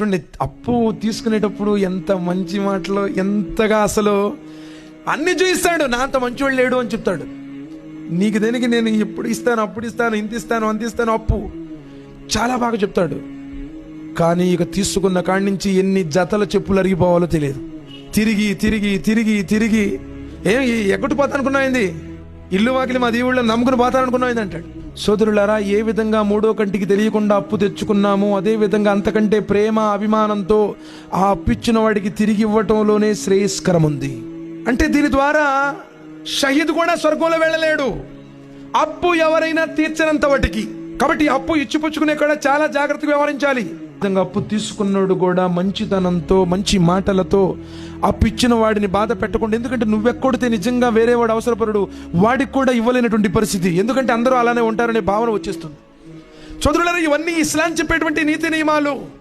చూడండి అప్పు తీసుకునేటప్పుడు ఎంత మంచి మాటలు ఎంతగా అసలు అన్ని చూయిస్తాడు. నా అంత మంచివాడు లేడు అని చెప్తాడు. నీకు దేనికి నేను ఎప్పుడు ఇస్తాను అప్పుడు ఇస్తాను ఇంత ఇస్తాను అంత ఇస్తాను అప్పు? చాలా బాగా చెప్తాడు. కానీ ఇక తీసుకున్న కాడి నుంచి ఎన్ని జతల చెప్పులు అరిగిపోవాలో తెలియదు. తిరిగి తిరిగి తిరిగి తిరిగి. ఏం ఎక్కటి పోతానుకున్నాయింది ఇల్లు వాకిలి మా దేవుళ్ళని నమ్ముకుని పోతానుకున్నాయింది అంటాడు. సోదరులారా ఏ విధంగా మూడో కంటికి తెలియకుండా అప్పు తెచ్చుకున్నామో అదే విధంగా అంతకంటే ప్రేమ అభిమానంతో ఆ అప్పు ఇచ్చిన వాడికి తిరిగి ఇవ్వటంలోనే శ్రేయస్కరం ఉంది అంటే దీని ద్వారా షహీద్ కూడా స్వర్గంలో వెళ్ళలేడు. అప్పు ఎవరైనా తీర్చనంత వాటికి. కాబట్టి అప్పు ఇచ్చిపుచ్చుకునే కూడా చాలా జాగ్రత్తగా వ్యవహరించాలి. విధంగా అప్పు తీసుకున్నాడు కూడా మంచితనంతో మంచి మాటలతో. అప్పు ఇచ్చిన వాడిని బాధ పెట్టకుండా ఎందుకంటే నువ్వెక్కొడితే నిజంగా వేరే వాడు అవసరపరుడు వాడికి కూడా ఇవ్వలేనటువంటి పరిస్థితి. ఎందుకంటే అందరూ అలానే ఉంటారనే భావన వచ్చేస్తుంది. చదువులను ఇవన్నీ ఇస్లాం చెప్పేటువంటి నీతి నియమాలు.